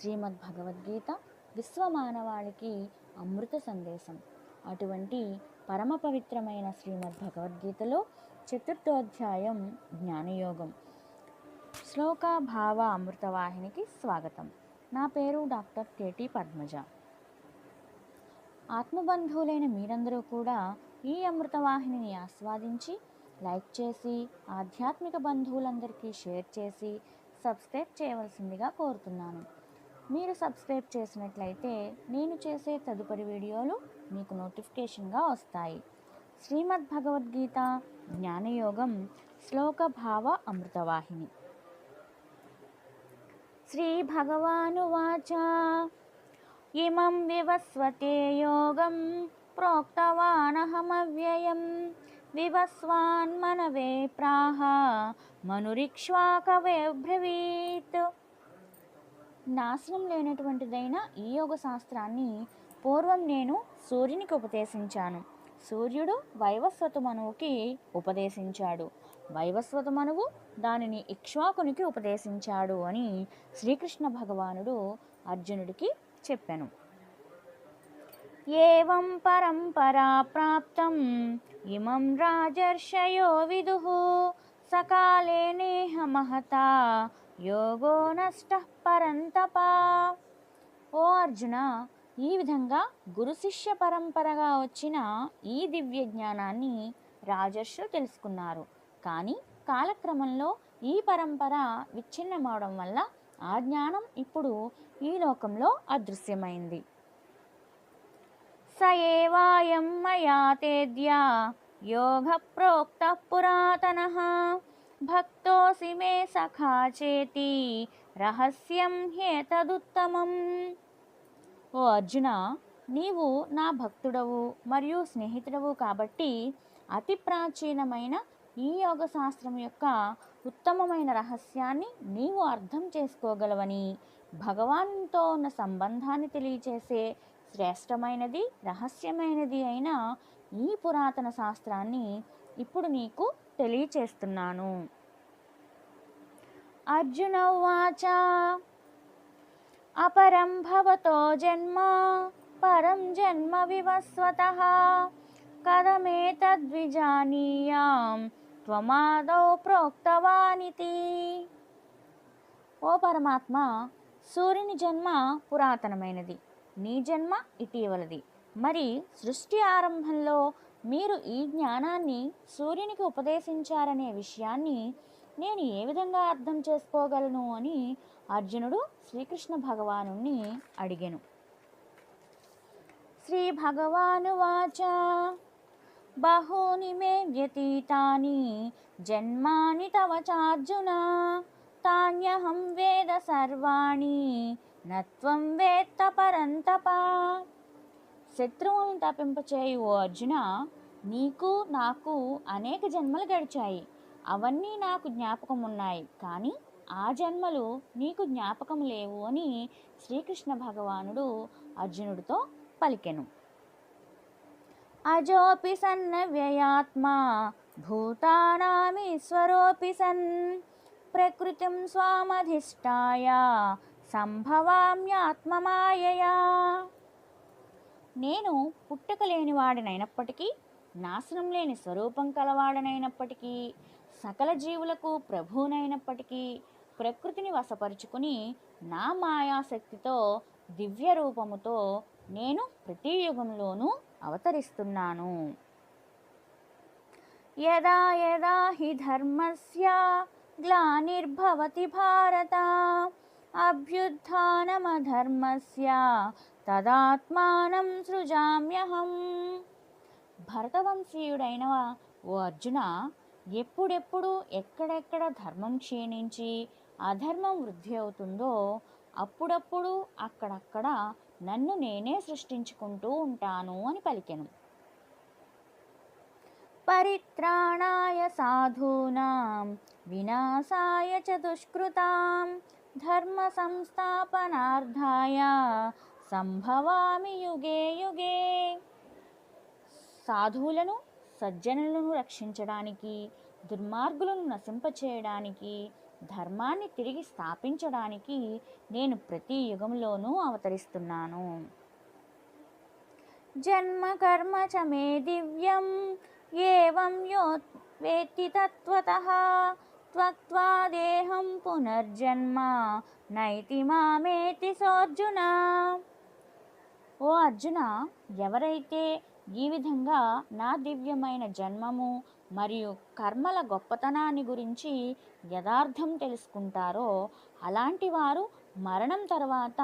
శ్రీమద్ భగవద్గీత విశ్వమానవాళికి అమృత సందేశం. అటువంటి పరమ పవిత్రమైన శ్రీమద్ భగవద్గీతలో చతుర్థోధ్యాయం జ్ఞానయోగం. శ్లోక భావ అమృతవాహినికి స్వాగతం. నా పేరు డాక్టర్ కేటీ పద్మజ. ఆత్మబంధువులైన మీరందరూ కూడా ఈ అమృతవాహినిని ఆస్వాదించి లైక్ చేసి ఆధ్యాత్మిక బంధువులందరికీ షేర్ చేసి సబ్స్క్రైబ్ చేయవలసిందిగా కోరుతున్నాను. మీరు సబ్స్క్రైబ్ చేసినట్లయితే నేను చేసే తదుపరి వీడియోలు మీకు నోటిఫికేషన్గా వస్తాయి. శ్రీమద్ భగవద్గీత జ్ఞానయోగం శ్లోక భావ అమృతవాహిని. శ్రీ భగవానువాచ ఇమం వివస్వతే యోగం ప్రోక్తవానహమవ్యయం. వివస్వాన్మనవే ప్రాహ మనురిక్ష్వాకవే బ్రవీత్. నాశనం లేనటువంటిదైన ఈ యోగ శాస్త్రాన్ని పూర్వం నేను సూర్యునికి ఉపదేశించాను. సూర్యుడు వైవస్వత మనువుకి ఉపదేశించాడు. వైవస్వత మనువు దానిని ఇక్ష్వాకునికి ఉపదేశించాడు అని శ్రీకృష్ణ భగవానుడు అర్జునుడికి చెప్పాను. ఏవం పరంపరా ప్రాప్తం ఇమం రాజర్షయో విదు సకాలే నేహ మహతా యోగో నష్ట పరంతప. ఓ అర్జున ఈ విధంగా గురు శిష్య పరంపరగా వచ్చిన ఈ దివ్య జ్ఞానాన్ని రాజర్షులు తెలుసుకున్నారు. కానీ కాలక్రమంలో ఈ పరంపర విచ్ఛిన్నమవడం వల్ల ఆ జ్ఞానం ఇప్పుడు ఈ లోకంలో అదృశ్యమైంది. సయేవాయం మయా తేద్యా యోగ ప్రోక్త పురాతన. భక్తోసి మే సఖా చేతి రహస్యం హేతదుత్తమం ఓ అర్జున నీవు నా భక్తుడవు మరియు స్నేహితుడవు కాబట్టి అతి ప్రాచీనమైన ఈ యోగ శాస్త్రం యొక్క ఉత్తమమైన రహస్యాన్ని నీవు అర్థం చేసుకోగలవని భగవాన్తో ఉన్న సంబంధాన్ని తెలియచేసే శ్రేష్టమైనది రహస్యమైనది అయిన ఈ పురాతన శాస్త్రాన్ని ఇప్పుడు నీకు తెలియచేస్తున్నాను. అర్జున వాచ అపరం భవతో జన్మ పరం జన్మ వివస్వత కథమేతద్విజానీయాం త్వమాదౌ ప్రోక్తవానితి. ఓ పరమాత్మ సూర్యుని జన్మ పురాతనమైనది నీ జన్మ ఇటీవలది. మరి సృష్టి ఆరంభంలో మీరు ఈ జ్ఞానాన్ని సూర్యునికి ఉపదేశించారనే విషయాన్ని నేను ఏ విధంగా అర్థం చేసుకోగలను అని అర్జునుడు శ్రీకృష్ణ భగవాను అడిగాను. శ్రీ భగవానువాచ బహూని మే వ్యతీతాని జన్మాని తవ చార్జున. తాన్యహం వేద సర్వాణి నత్వం వేత్త పరంతపా. శత్రువులను తప్పింపచేయు ఓ అర్జున! నీకు నాకు అనేక జన్మలు గడిచాయి. అవన్నీ నాకు జ్ఞాపకం ఉన్నాయి కానీ ఆ జన్మలు నీకు జ్ఞాపకం లేవు అని శ్రీకృష్ణ భగవానుడు అర్జునుడితో పలికెను. అజోపి సన్న వ్యయాత్మా భూతానామీశ్వరోపి సన్. ప్రకృతిం స్వామధిష్టాయ సంభవామ్యాత్మమాయయా! నేను పుట్టుక లేనివాడనైనప్పటికీ నాశనం లేని స్వరూపం కలవాడనైనప్పటికీ సకల జీవులకు ప్రభువునైనప్పటికీ ప్రకృతిని వశపరుచుకుని నా మాయాశక్తితో దివ్య రూపముతో నేను ప్రతి యుగంలోనూ అవతరిస్తున్నాను. యదా యదా హి ధర్మస్య గ్లానిర్భవతి భారత అభ్యుత్నమధర్మస్య తదాత్మానం సృజామ్యహం. భరతవంశీయుడైన ఓ అర్జున ఎప్పుడెప్పుడు ఎక్కడెక్కడ ధర్మం క్షీణించి అధర్మం వృద్ధి అవుతుందో అప్పుడప్పుడు అక్కడక్కడ నన్ను నేనే సృష్టించుకుంటూ ఉంటాను అని పలికెను. పరిత్రాణాయ సాధూనాం వినాశాయ చ దుష్కృతాం ధర్మ సంస్థాపనార్థాయ సంభవామి యుగే యుగే. సాధువులను సజ్జనులను రక్షించడానికి దుర్మార్గులను నశింపచేయడానికి ధర్మాన్ని తిరిగి స్థాపించడానికి నేను ప్రతి యుగంలోనూ అవతరిస్తున్నాను. జన్మ కర్మ చ మే దివ్యం ఏవం యో వేత్తి తత్వత. త్వక్త్వా దేహం పునర్జన్మ నైతి మామేతి సోర్జునా. ఓ అర్జున ఎవరైతే ఈ విధంగా నా దివ్యమైన జన్మము మరియు కర్మల గొప్పతనాన్ని గురించి యథార్థం తెలుసుకుంటారో అలాంటి వారు మరణం తర్వాత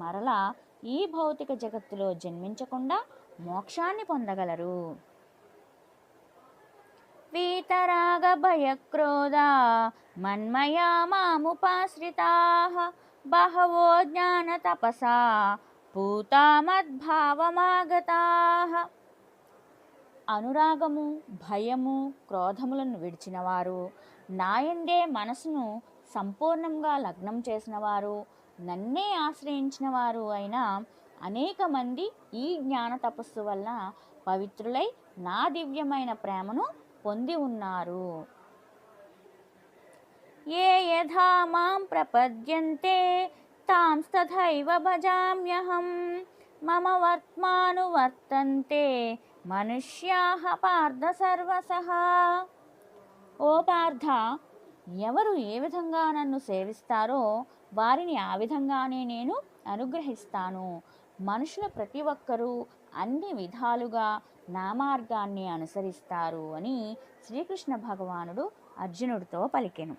మరలా ఈ భౌతిక జగత్తులో జన్మించకుండా మోక్షాన్ని పొందగలరు. వీతరాగ భయక్రోధ మన్మయా మాముపాశ్రితా బహవో జ్ఞాన తపసా భూతామద్భావమాగతా. అనురాగము భయము క్రోధములను విడిచినవారు నాయందే మనసును సంపూర్ణంగా లగ్నం చేసినవారు నన్నే ఆశ్రయించిన వారు అయిన అనేక మంది ఈ జ్ఞాన తపస్సు వల్ల పవిత్రులై నా దివ్యమైన ప్రేమను పొంది ఉన్నారు. ఏ యథా మాం ప్రపద్యంతే తాంస్తథైవ భజామ్యహం. మమ వర్త్మానువర్తంతే మనుష్యాహ పార్థ సర్వసహ ఓ పార్థ ఎవరు ఏ విధంగా నన్ను సేవిస్తారో వారిని ఆ విధంగానే నేను అనుగ్రహిస్తాను. మనుషులు ప్రతి ఒక్కరూ అన్ని విధాలుగా నా మార్గాన్ని అనుసరిస్తారు అని శ్రీకృష్ణ భగవానుడు అర్జునుడితో పలికెను.